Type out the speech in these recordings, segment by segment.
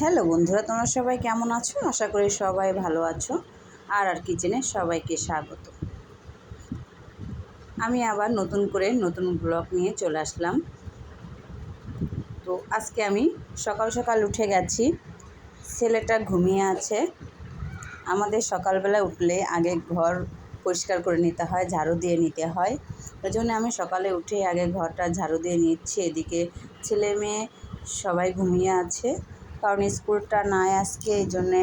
Hello বন্ধুরা, তোমরা সবাই কেমন আছো? আশা করি সবাই ভালো আছো। আর আর কিচেনে সবাইকে স্বাগত। আমি আবার নতুন করে নতুন ব্লগ নিয়ে চলে আসলাম। তো আজকে আমি সকাল সকাল উঠে গেছি। ছেলেটা ঘুমিয়ে আছে। আমাদের সকালবেলা উঠলে আগে ঘর পরিষ্কার করে নিতে হয়, ঝাড়ু দিয়ে নিতে হয়। ওই জন্য আমি সকালে উঠে আগে ঘরটা ঝাড়ু দিয়ে নিচ্ছি। এদিকে ছেলে মেয়ে সবাই ঘুমিয়ে আছে। কারণ স্কুলটা নাই আজকে, এই জন্যে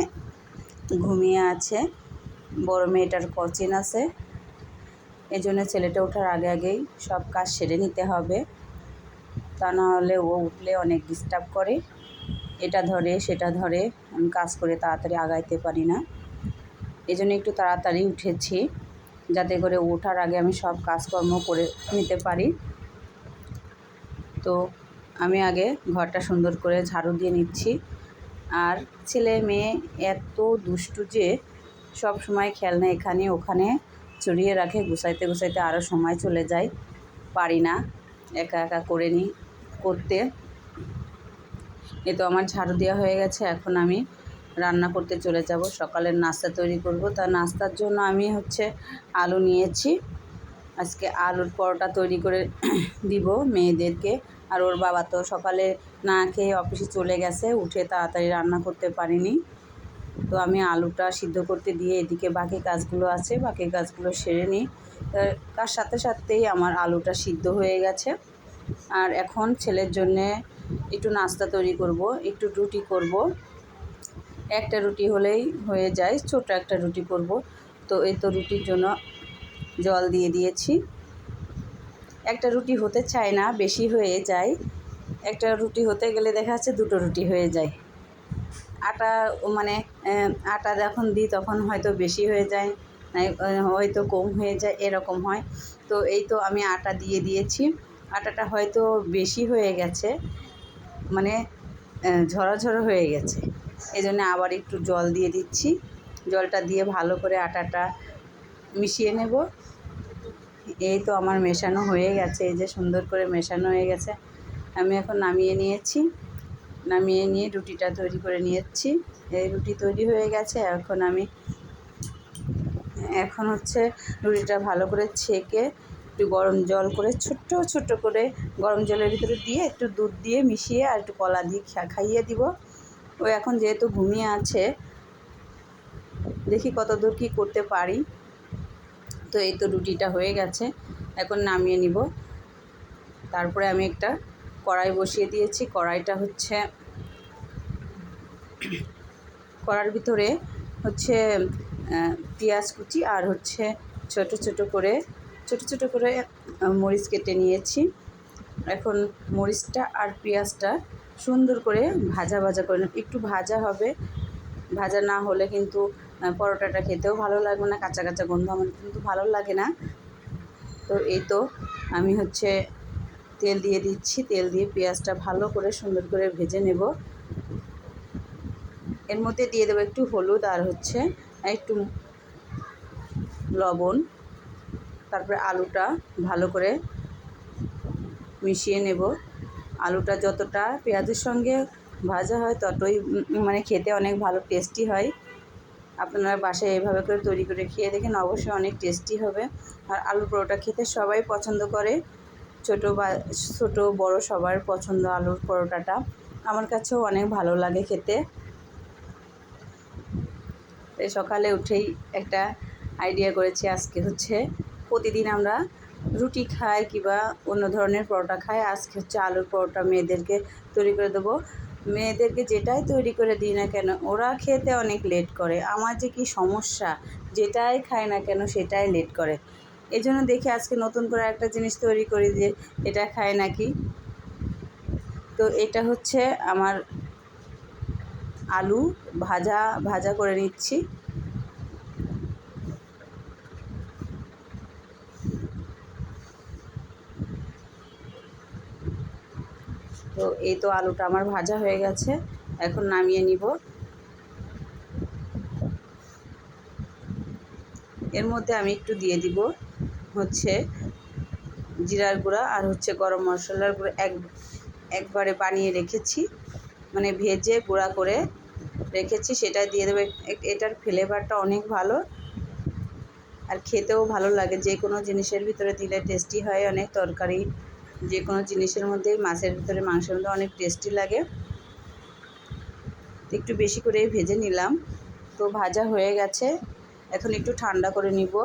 ঘুমিয়ে আছে। বড় মেয়েটার কোচিং আছে। এই জন্য ছেলেটা ওঠার আগে আগেই সব কাজ সেরে নিতে হবে। তা না হলে ও উঠলে অনেক ডিস্টার্ব করে। এটা ধরে, সেটা ধরে, আমি কাজ করে তাড়াতাড়ি আগাইতে পারি না। এই জন্য একটু তাড়াতাড়ি উঠেছি, যাতে করে ওঠার আগে আমি সব কাজকর্ম করে নিতে পারি। তো আমি আগে ঘরটা সুন্দর করে ঝাড়ু দিয়ে নিচ্ছি। আর ছেলে মেয়ে এত দুষ্টু যে সব সময় খেলনা এখানে ওখানে চড়িয়ে রাখে, গুছাইতে গুছাইতে আরও সময় চলে যায়। পারি না একা একা করে নিই করতে। এ তো আমার ঝাড়ু দেওয়া হয়ে গেছে, এখন আমি রান্না করতে চলে যাব। সকালের নাস্তা তৈরি করব। তা নাস্তার জন্য আমি হচ্ছে আলু নিয়েছি। আজকে আলুর পরোটা তৈরি করে দিব মেয়েদেরকে। আর ওর বাবা তো সকালে না খেয়ে অফিসে চলে গেছে, উঠে তাড়াতাড়ি রান্না করতে পারিনি। তো আমি আলুটা সিদ্ধ করতে দিয়ে এদিকে বাকি কাজগুলো আছে, বাকি কাজগুলো সেরে নিই। তার সাথে সাথেই আমার আলুটা সিদ্ধ হয়ে গেছে। আর এখন ছেলের জন্যে একটু নাস্তা তৈরি করব, একটু রুটি করব। একটা রুটি হলেই হয়ে যায় ছোট একটা রুটি করব। তো এই তো রুটির জন্য জল দিয়ে দিয়েছি। একটা রুটি হতে চায় না, বেশি হয়ে যায়। একটা রুটি হতে গেলে দেখা যাচ্ছে দুটো রুটি হয়ে যায়। আটা মানে আটা যখন দিই তখন হয়তো বেশি হয়ে যায় হয়তো কম হয়ে যায়, এরকম হয়। তো এই তো আমি আটা দিয়ে দিয়েছি। আটাটা হয়তো বেশি হয়ে গেছে মানে ঝরাঝরা হয়ে গেছে। এই জন্য আবার একটু জল দিয়ে দিচ্ছি। জলটা দিয়ে ভালো করে আটাটা মিশিয়ে নেব। এই তো আমার মেশানো হয়ে গেছে, এই যে সুন্দর করে মেশানো হয়ে গেছে। আমি এখন নামিয়ে নিয়েছি, নামিয়ে নিয়ে রুটিটা তৈরি করে নিয়েছি। এই রুটি তৈরি হয়ে গেছে, এখন আমি, এখন হচ্ছে রুটিটা ভালো করে ছেঁকে একটু গরম জল করে, ছোট্ট ছোট্ট করে গরম জলের ভিতরে দিয়ে একটু দুধ দিয়ে মিশিয়ে আর একটু কলা দিয়ে খাইয়ে দিব। ও এখন যেহেতু ঘুমিয়ে আছে, দেখি কত দূর কী করতে পারি। তো এই তো রুটিটা হয়ে গেছে। এখন নামিয়ে নিব। তারপরে আমি একটা কড়াই বসিয়ে দিয়েছি। কড়াইটা হচ্ছে কড়ার ভিতরে হচ্ছে পেঁয়াজ কুচি আর হচ্ছে ছোট ছোট করে, ছোট ছোট করে মরিচ কেটে নিয়েছি। এখন মরিচটা আর পেঁয়াজটা সুন্দর করে ভাজা ভাজা করে একটু ভাজা হবে। ভাজা না হলে কিন্তু পরোটাটা খেতেও ভালো লাগবে না, কাঁচা কাঁচা গন্ধ আমার কিন্তু ভালো লাগে না। তো এই তো আমি হচ্ছে তেল দিয়ে দিচ্ছি, তেল দিয়ে পেঁয়াজটা ভালো করে সুন্দর করে ভেজে নেব। এর মধ্যে দিয়ে দেবো একটু হলুদ আর হচ্ছে একটু লবণ, তারপরে আলুটা ভালো করে মিশিয়ে নেব। আলুটা যতটা পেঁয়াজের সঙ্গে ভাজা হয় ততই মানে খেতে অনেক ভালো টেস্টি হয়। আপনারা বাসায় এইভাবে করে তৈরি করে খেয়ে দেখেন, অবশ্যই অনেক টেস্টি হবে। আর আলুর পরোটা খেতে সবাই পছন্দ করে। ছোটো বা, ছোটো বড় সবার পছন্দ আলুর পরোটাটা। আমার কাছেও অনেক ভালো লাগে খেতে। তাই সকালে উঠেই একটা আইডিয়া করেছি আজকে হচ্ছে, প্রতিদিন আমরা রুটি খাই কিংবা অন্য ধরনের পরোটা খাই। আজকে হচ্ছে আলুর পরোটা মেয়েদেরকে তৈরি করে দেবো। মেয়েদেরকে যেটাই তৈরি করে দিই না কেন, ওরা খেতে অনেক লেট করে। আমার যে কি সমস্যা, যেটাই খায় না কেন সেটাই লেট করে। এই জন্য দেখি আজকে নতুন করে একটা জিনিস তৈরি করি যে, এটা খায় নাকি? তো এটা হচ্ছে আমার আলু ভাজা ভাজা করে নিচ্ছি। তো এই তো আলুটা আমার ভাজা হয়ে গেছে। এখন নামিয়ে নিব। এর মধ্যে আমি একটু দিয়ে দিব হচ্ছে জিরার গুঁড়া আর হচ্ছে গরম মশলার গুঁড়ো। এক, একবারে বানিয়ে রেখেছি। মানে ভেজে গুঁড়া করে রেখেছি, সেটা দিয়ে দেবো। এটার ফ্লেভারটা অনেক ভালো আর খেতেও ভালো লাগে। যে কোনো জিনিসের ভিতরে দিলে টেস্টি হয়, অনেক তরকারি যে কোনো জিনিসের মধ্যে মাছের ভিতরে মাংসের মধ্যে অনেক টেস্টি লাগে। একটু বেশি করে ভেজে নিলাম। তো ভাজা হয়ে গেছে। এখন একটু ঠান্ডা করে নিব।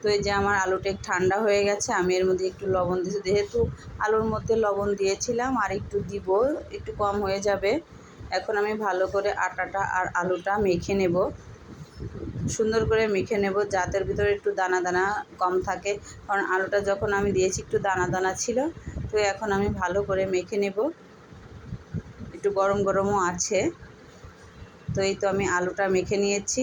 তো এই যে আমার আলুটা ঠান্ডা হয়ে গেছে, আমি এর মধ্যে একটু লবণ দিয়েছি। যেহেতু আলুর মধ্যে লবণ দিয়েছিলাম, আর একটু দিব, একটু কম হয়ে যাবে। এখন আমি ভালো করে আটাটা আর আলুটা মেখে নেব। সুন্দর করে মেখে নেব। যাতের ভিতরে একটু দানা দানা কম থাকে। কারণ আলুটা যখন আমি দিয়েছি একটু দানা দানা ছিল, তো এখন আমি ভালো করে মেখে নেব। একটু গরম গরমও আছে। তো এই তো আমি আলুটা মেখে নিয়েছি।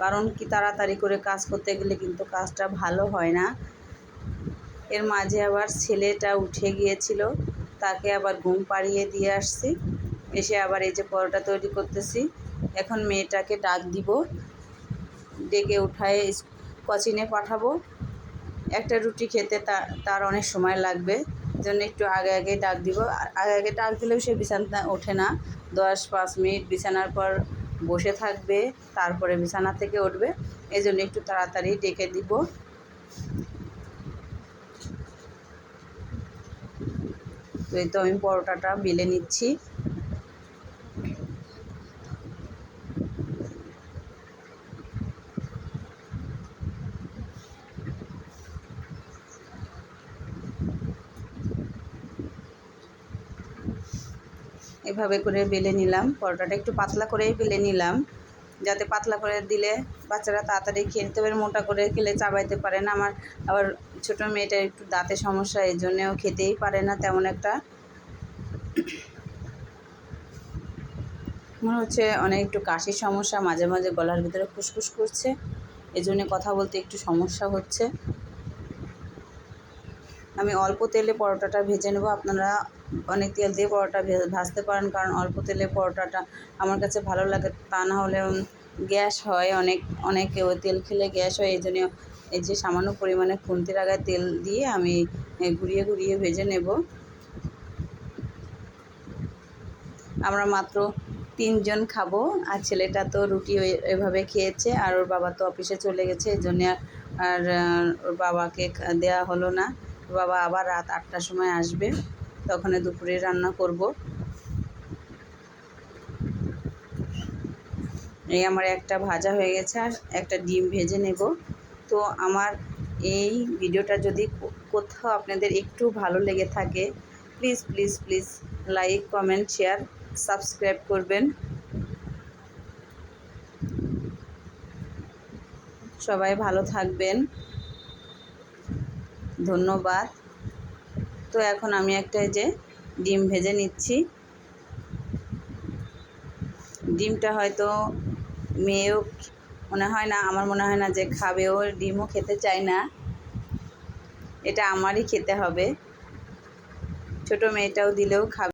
কারণ কি তাড়াতাড়ি করে কাজ করতে গেলে কিন্তু কাজটা ভালো হয় না। এর মাঝে আবার ছেলেটা উঠে গিয়েছিল, তাকে আবার ঘুম পাড়িয়ে দিয়ে আসছি। এসে আবার এই যে পরোটা তৈরি করতেছি। এখন মেয়েটাকে ডাক দিব। ডেকে উঠায় কোচিনে পাঠাবো। একটা রুটি খেতে তার অনেক সময় লাগবে। জন্য একটু আগে আগে ডাক দিব। আগে আগে ডাক দিলেও সে বিছানা ওঠে না। দশ পাঁচ মিনিট বিছানার পর বসে থাকবে, তারপরে বিছানা থেকে উঠবে। এই জন্য একটু তাড়াতাড়ি ডেকে দিব। তো এই তো আমি পরোটাটা বেলে নিচ্ছি। এভাবে করে বেলে নিলাম। পরোটাটা একটু পাতলা করেই বেলে নিলাম। যাতে পাতলা করে দিলে বাচ্চারা তাড়াতাড়ি খেয়ে নিতে পারে, মোটা করে খেলে চাবাইতে পারে না। আমার আবার ছোটো মেয়েটার একটু দাঁতে সমস্যা, এই জন্যেও খেতেই পারে না তেমন একটা। মনে হচ্ছে অনেক একটু কাশির সমস্যা, মাঝে মাঝে গলার ভিতরে ফুসফুস করছে। এই জন্যে কথা বলতে একটু সমস্যা হচ্ছে। আমি অল্প তেলে পরোটাটা ভেজে নেব। আপনারা অনেক তেল দিয়ে পরোটা ভাজতে পারেন, কারণ অল্প তেলে পরোটাটা আমার কাছে ভালো লাগে। তা না হলে গ্যাস হয় অনেক, অনেকে তেল খেলে গ্যাস হয় এই জন্য এই যে সামান্য পরিমাণে খুন্তির আগায় তেল দিয়ে আমি ঘুরিয়ে ঘুরিয়ে ভেজে নেব। আমরা মাত্র তিনজন খাব, আর ছেলেটা তো রুটি এভাবে খেয়েছে, আর ওর বাবা তো অফিসে চলে গেছে এই জন্যে আর, ওর বাবাকে দেওয়া হলো না। বাবা আবার রাত আটটার সময় আসবে তখন দুপুরে রান্না করব। এই আমার একটা ভাজা হয়ে গেছে আর একটা ডিম ভেজে নেব। তো আমার এই ভিডিওটা যদি কোথাও আপনাদের একটু ভালো লেগে থাকে, please please please like, comment, share, subscribe করবেন। সবাই ভালো থাকবেন। ধন্যবাদ। তো এখন আমি একটা যে ডিম ভেজে নিচ্ছি। ডিমটা হয়তো মেয়েও মনে হয় না, আমার মনে হয় না যে খাবে ও ডিমও খেতে চায় না। এটা আমারই খেতে হবে। ছোট মেয়েটাও দিলেও খাবে।